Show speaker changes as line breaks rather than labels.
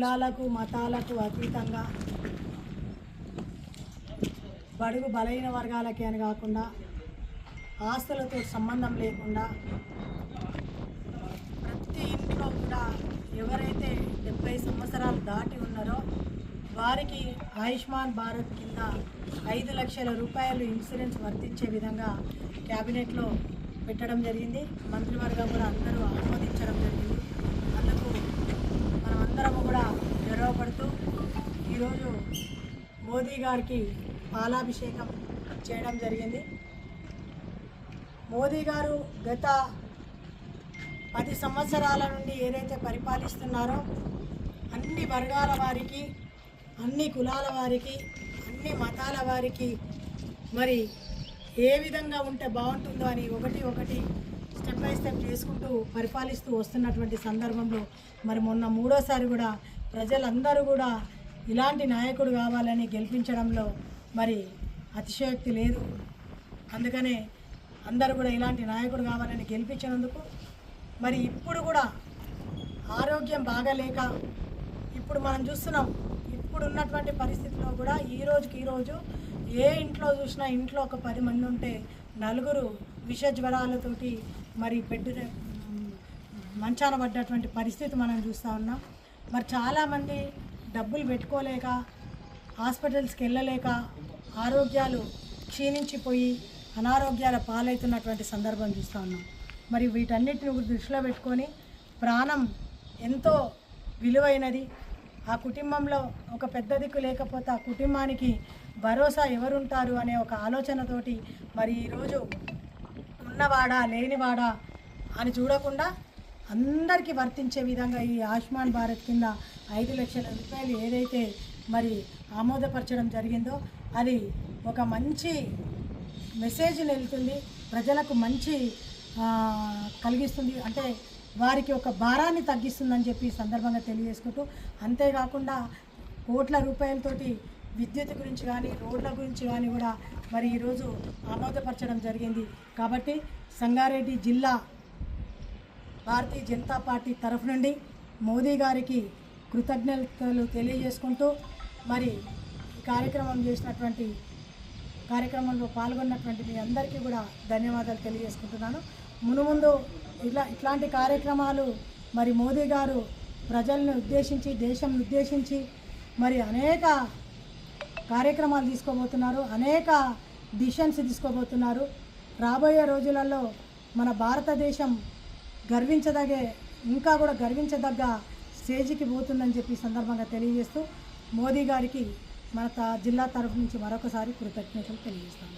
కులాలకు మతాలకు అతీతంగా బడుగు బలహీన వర్గాలకి అని కాకుండా ఆస్తులతో సంబంధం లేకుండా ప్రతి ఇంట్లో కూడా ఎవరైతే డెబ్బై సంవత్సరాలు దాటి ఉన్నారో వారికి ఆయుష్మాన్ భారత్ కింద ఐదు లక్షల రూపాయలు ఇన్సూరెన్స్ వర్తించే విధంగా క్యాబినెట్లో పెట్టడం జరిగింది. మంత్రివర్గం కూడా అందరూ ఆమోదించడం జరిగింది అందుకు మనమందరము కూడా గర్వపడుతూ ఈరోజు మోదీ గారికి పాలాభిషేకం చేయడం జరిగింది. మోదీ గారు గత పది సంవత్సరాల నుండి ఏదైతే పరిపాలిస్తున్నారో అన్ని వర్గాల వారికి అన్ని కులాల వారికి అన్ని మతాల వారికి మరి ఏ విధంగా ఉంటే బాగుంటుందో అని ఒకటి ఒకటి స్టెప్ బై స్టెప్ చేసుకుంటూ పరిపాలిస్తూ వస్తున్నటువంటి సందర్భంలో మరి మొన్న మూడోసారి కూడా ప్రజలందరూ కూడా ఇలాంటి నాయకుడు కావాలని గెలిపించడంలో మరి అతిశయోక్తి లేదు. అందుకనే అందరూ కూడా ఇలాంటి నాయకుడు కావాలని గెలిపించినందుకు మరి ఇప్పుడు కూడా ఆరోగ్యం బాగాలేక ఇప్పుడు మనం చూస్తున్నాం ఇప్పుడు ఉన్నటువంటి పరిస్థితిలో కూడా ఈ రోజుకి ఈరోజు ఏ ఇంట్లో చూసినా ఇంట్లో ఒక పది మంది ఉంటే నలుగురు విష జ్వరాలతోటి మరి బెడ్ మంచాన పడ్డటువంటి పరిస్థితి మనం చూస్తూ ఉన్నాం. మరి చాలామంది డబ్బులు పెట్టుకోలేక హాస్పిటల్స్కి వెళ్ళలేక ఆరోగ్యాలు క్షీణించిపోయి అనారోగ్యాల పాలవుతున్నటువంటి సందర్భం చూస్తూ ఉన్నాం. మరి వీటన్నిటిని దృష్టిలో పెట్టుకొని ప్రాణం ఎంతో విలువైనది. ఆ కుటుంబంలో ఒక పెద్ద దిక్కు లేకపోతే ఆ కుటుంబానికి భరోసా ఎవరుంటారు అనే ఒక ఆలోచనతోటి మరి ఈరోజు ఉన్నవాడా లేనివాడా అని చూడకుండా అందరికీ వర్తించే విధంగా ఈ ఆయుష్మాన్ భారత్ కింద ఐదు లక్షల రూపాయలు ఏదైతే మరి ఆమోదపరచడం జరిగిందో అది ఒక మంచి మెసేజ్ వెళ్తుంది ప్రజలకు మంచి కలిగిస్తుంది. అంటే వారికి ఒక భారాన్ని తగ్గిస్తుందని చెప్పి ఈ సందర్భంగా తెలియజేసుకుంటూ అంతేకాకుండా కోట్ల రూపాయలతోటి విద్యుత్ గురించి కానీ రోడ్ల గురించి కానీ కూడా మరి ఈరోజు ఆమోదపరచడం జరిగింది. కాబట్టి సంగారెడ్డి జిల్లా భారతీయ జనతా పార్టీ తరఫు నుండి మోదీ గారికి కృతజ్ఞతలు తెలియజేసుకుంటూ మరి ఈ కార్యక్రమం చేసినటువంటి కార్యక్రమంలో పాల్గొన్నటువంటి మీ అందరికీ కూడా ధన్యవాదాలు తెలియజేసుకుంటున్నాను. మునుముందు ఇట్లా ఇట్లాంటి కార్యక్రమాలు మరి మోదీ గారు ప్రజలను ఉద్దేశించి దేశం ఉద్దేశించి మరి అనేక కార్యక్రమాలు తీసుకోబోతున్నారు అనేక డిసిషన్స్ తీసుకోబోతున్నారు. రాబోయే రోజులలో మన భారతదేశం గర్వించదగే ఇంకా కూడా గర్వించదగ్గ స్టేజికి పోతుందని చెప్పి సందర్భంగా తెలియజేస్తూ మోదీ గారికి మన జిల్లా తరఫు నుంచి మరొకసారి కృతజ్ఞతలు తెలియజేస్తాను.